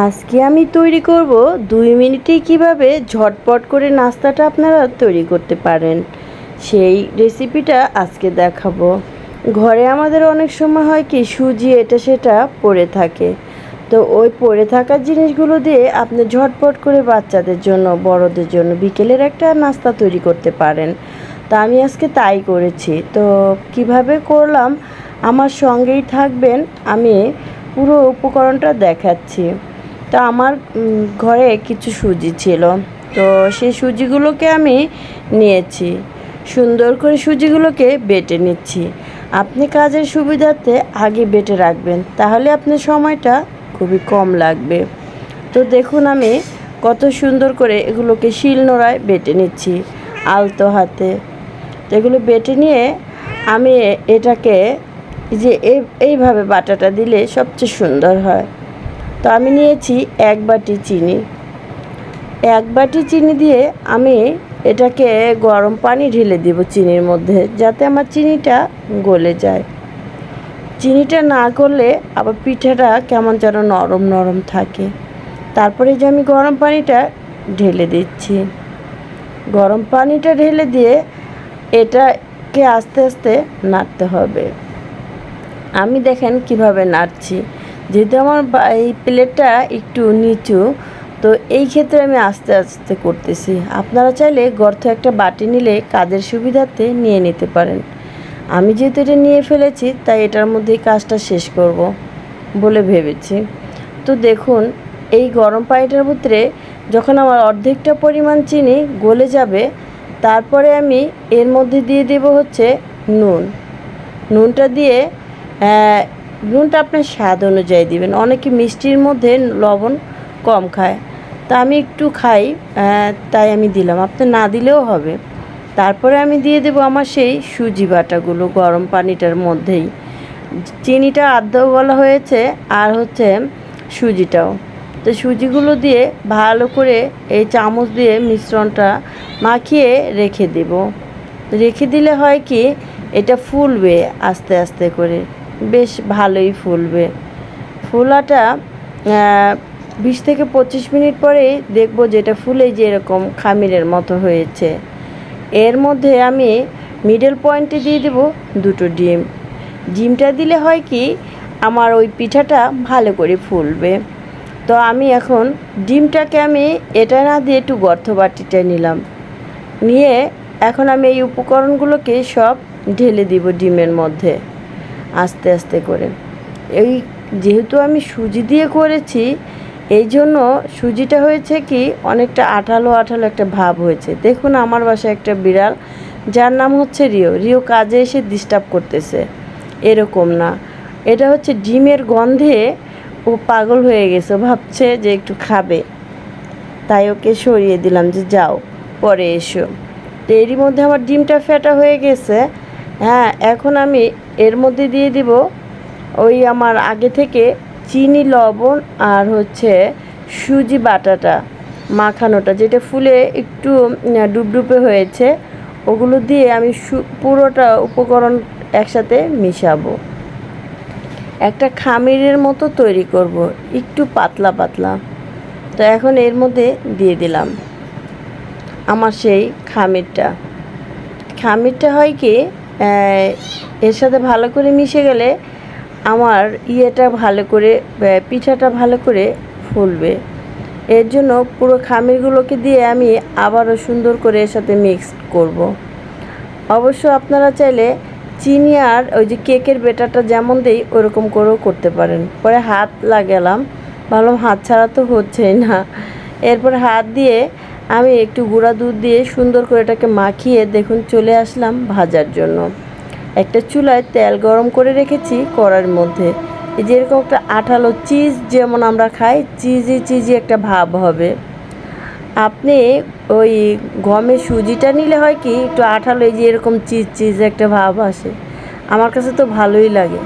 আজকে আমি তৈরি করব দুই মিনিটে কীভাবে ঝটপট করে নাস্তাটা আপনারা তৈরি করতে পারেন। সেই রেসিপিটা আজকে দেখাবো। ঘরে আমাদের অনেক সময় হয় কি, সুজি এটা সেটা পড়ে থাকে। তো ওই পড়ে থাকা জিনিসগুলো দিয়ে আপনি ঝটপট করে বাচ্চাদের জন্য, বড়দের জন্য বিকেলের একটা নাস্তা তৈরি করতে পারেন। তা আমি আজকে তাই করেছি। তো কীভাবে করলাম, আমার সঙ্গেই থাকবেন, আমি পুরো উপকরণটা দেখাচ্ছি। তো আমার ঘরে কিছু সুজি ছিল। তো সেই সুজিগুলোকে আমি নিয়েছি। সুন্দর করে সুজিগুলোকে বেটে নিচ্ছি। আপনি কাজের সুবিধাতে আগে বেটে রাখবেন, তাহলে আপনার সময়টা খুবই কম লাগবে। তো দেখুন আমি কত সুন্দর করে এগুলোকে শিল নোড়ায় বেটে নিচ্ছি আলতো হাতে। তো এগুলো বেটে নিয়ে আমি এটাকে যে এই- এইভাবে বাটাটা দিলে সবচেয়ে সুন্দর হয়। তো আমি নিয়েছি এক বাটি চিনি। এক বাটি চিনি দিয়ে আমি এটাকে গরম পানি ঢেলে দিব চিনির মধ্যে, যাতে আমার চিনিটা গলে যায়। চিনিটা না করলে আবার পিঠাটা কেমন যেন নরম নরম থাকে। তারপরে যে আমি গরম পানিটা ঢেলে দিচ্ছি। গরম পানিটা ঢেলে দিয়ে এটাকে আস্তে আস্তে নাড়তে হবে। আমি দেখেন কীভাবে নাড়ছি। যেহেতু আমার এই প্লেটটা একটু নিচু, তো এই ক্ষেত্রে আমি আস্তে আস্তে করতেছি। আপনারা চাইলে গর্ত একটা বাটি নিলে কাজের সুবিধার্থে নিয়ে নিতে পারেন। আমি যেহেতু এটা নিয়ে ফেলেছি, তাই এটার মধ্যেই কাজটা শেষ করব বলে ভেবেছি। তো দেখুন, এই গরম পানিটার ভিতরে যখন আমার অর্ধেকটা পরিমাণ চিনি গলে যাবে, তারপরে আমি এর মধ্যে দিয়ে দেব হচ্ছে নুন। নুনটা দিয়ে নুনটা আপনার স্বাদ অনুযায়ী দিবেন। অনেকে মিষ্টির মধ্যে লবণ কম খায়। তা আমি একটু খাই তাই আমি দিলাম। আপনি না দিলেও হবে। তারপরে আমি দিয়ে দেবো আমার সেই সুজি বাটাগুলো গরম পানিটার মধ্যেই। চিনিটা আদ্যও বলা হয়েছে, আর হচ্ছে সুজিটাও। তো সুজিগুলো দিয়ে ভালো করে এই চামচ দিয়ে মিশ্রণটা মাখিয়ে রেখে দেব। রেখে দিলে হয় কি, এটা ফুলবে আস্তে আস্তে করে। বেশ ভালোই ফুলবে। ফোলাটা বিশ থেকে পঁচিশ মিনিট পরে দেখব যেটা ফুলে যে এরকম খামিরের মতো হয়েছে। এর মধ্যে আমি মিডল পয়েন্টে দিয়ে দেব দুটো ডিম। ডিমটা দিলে হয় কি, আমার ওই পিঠাটা ভালো করে ফুলবে। তো আমি এখন ডিমটাকে আমি এটা না দিয়ে একটু গর্ত বাটিটা নিলাম। নিয়ে এখন আমি এই উপকরণগুলোকে সব ঢেলে দিব ডিমের মধ্যে। আস্তে আস্তে করে। এই যেহেতু আমি সুজি দিয়ে করেছি, এই জন্য সুজিটা হয়েছে কি, অনেকটা আঠালো আঠালো একটা ভাব হয়েছে। দেখুন আমার বাসায় একটা বিড়াল, যার নাম হচ্ছে রিও। রিও কাজে এসে ডিস্টার্ব করতেছে। এরকম না। এটা হচ্ছে ডিমের গন্ধে ও পাগল হয়ে গেছে, ভাবছে যে একটু খাবে। তাই ওকে সরিয়ে দিলাম যে যাও, পরে এসো। তো এরই মধ্যে আমার ডিমটা ফেটা হয়ে গেছে। হ্যাঁ এখন আমি এর মধ্যে দিয়ে দিব ওই আমার আগে থেকে চিনি, লবণ আর হচ্ছে সুজি বাটাটা, মাখানোটা, যেটা ফুলে একটু ডুবডুবে হয়েছে, ওগুলো দিয়ে আমি পুরোটা উপকরণ একসাথে মিশাবো। একটা খামিরের মতো তৈরি করব, একটু পাতলা পাতলা। তো এখন এর মধ্যে দিয়ে দিলাম আমার সেই খামিরটা। খামিরটা হয় কি এর সাথে ভালো করে মিশে গেলে আমার ইয়েটা ভালো করে পিঠাটা ভালো করে ফুলবে। এর জন্য পুরো খামিরগুলোকে দিয়ে আমি আবারও সুন্দর করে এর সাথে মিক্স করব। অবশ্য আপনারা চাইলে চিনি আর ওই যে কেকের বেটারটা যেমন দেই, ওরকম করেও করতে পারেন। পরে হাত লাগালাম। ভাবলাম হাত ছাড়া তো হচ্ছেই না। এরপর হাত দিয়ে আমি একটু গুঁড়া দুধ দিয়ে সুন্দর করে এটাকে মাখিয়ে দেখুন চলে আসলাম ভাজার জন্য। একটা চুলায় তেল গরম করে রেখেছি কড়ার মধ্যে। এই যে এরকম একটা আঠালো চিজ যেমন আমরা খাই, চিজি চিজি একটা ভাব হবে। আপনি ওই গমের সুজিটা নিলে হয় কি, একটু আঠালো এই যে এরকম চিজ চিজ একটা ভাব আসে। আমার কাছে তো ভালোই লাগে।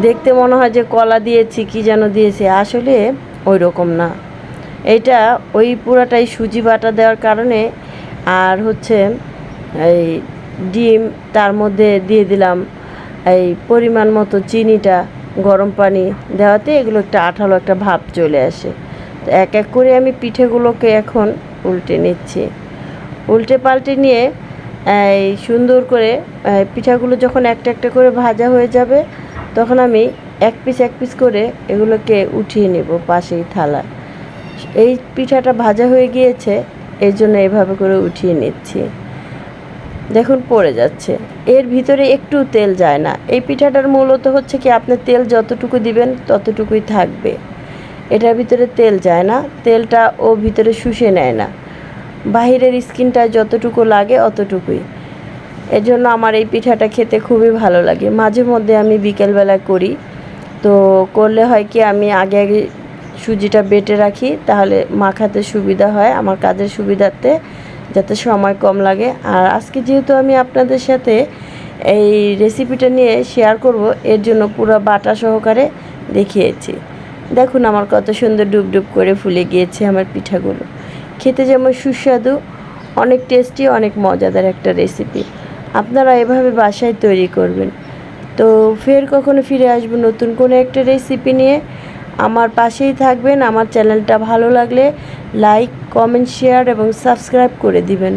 দেখতে মনে হয় যে কলা দিয়েছি, কি যেন দিয়েছি। আসলে ওই রকম না। এইটা ওই পুরাটাই সুজি বাটা দেওয়ার কারণে আর হচ্ছে এই ডিম তার মধ্যে দিয়ে দিলাম এই পরিমাণ মতো চিনিটা, গরম পানি দেওয়াতে এগুলো একটা আঠালো একটা ভাব চলে আসে। তো এক এক করে আমি পিঠেগুলোকে এখন উল্টে নিচ্ছি। উল্টে পাল্টে নিয়ে এই সুন্দর করে পিঠাগুলো যখন একটা একটা করে ভাজা হয়ে যাবে, তখন আমি এক পিস এক পিস করে এগুলোকে উঠিয়ে নেব পাশেই থালা এই পিঠাটা ভাজা হয়ে গিয়েছে এই জন্য এভাবে করে উঠিয়ে নিচ্ছি। দেখুন, পড়ে যাচ্ছে। এর ভিতরে একটু তেল যায় না। এই পিঠাটার মূলত হচ্ছে কি, আপনি তেল যতটুকু দিবেন, ততটুকুই থাকবে। এটার ভিতরে তেল যায় না, তেলটা ও ভিতরে শুষে নেয় না। বাহিরের স্কিনটা যতটুকু লাগে, অতটুকুই। এর জন্য আমার এই পিঠাটা খেতে খুবই ভালো লাগে। মাঝে মধ্যে আমি বিকেলবেলা করি। তো করলে হয় কি, আমি আগে আগে সুজিটা বেটে রাখি, তাহলে মাখাতে সুবিধা হয়, আমার কাজের সুবিধার্থে যাতে সময় কম লাগে। আর আজকে যেহেতু আমি আপনাদের সাথে এই রেসিপিটা নিয়ে শেয়ার করব, এর জন্য পুরো বাটা সহকারে দেখিয়েছি। দেখুন আমার কত সুন্দর ডুব ডুব করে ফুলে গিয়েছে আমার পিঠাগুলো। খেতে যেমন সুস্বাদু, অনেক টেস্টি অনেক মজাদার একটা রেসিপি আপনারা এভাবে বাসায় তৈরি করবেন। তো ফের কখনো ফিরে আসব নতুন কোনো একটা রেসিপি নিয়ে। আমার পাশেই থাকবেন। আমার চ্যানেলটা ভালো লাগলে লাইক কমেন্ট শেয়ার এবং সাবস্ক্রাইব করে দিবেন।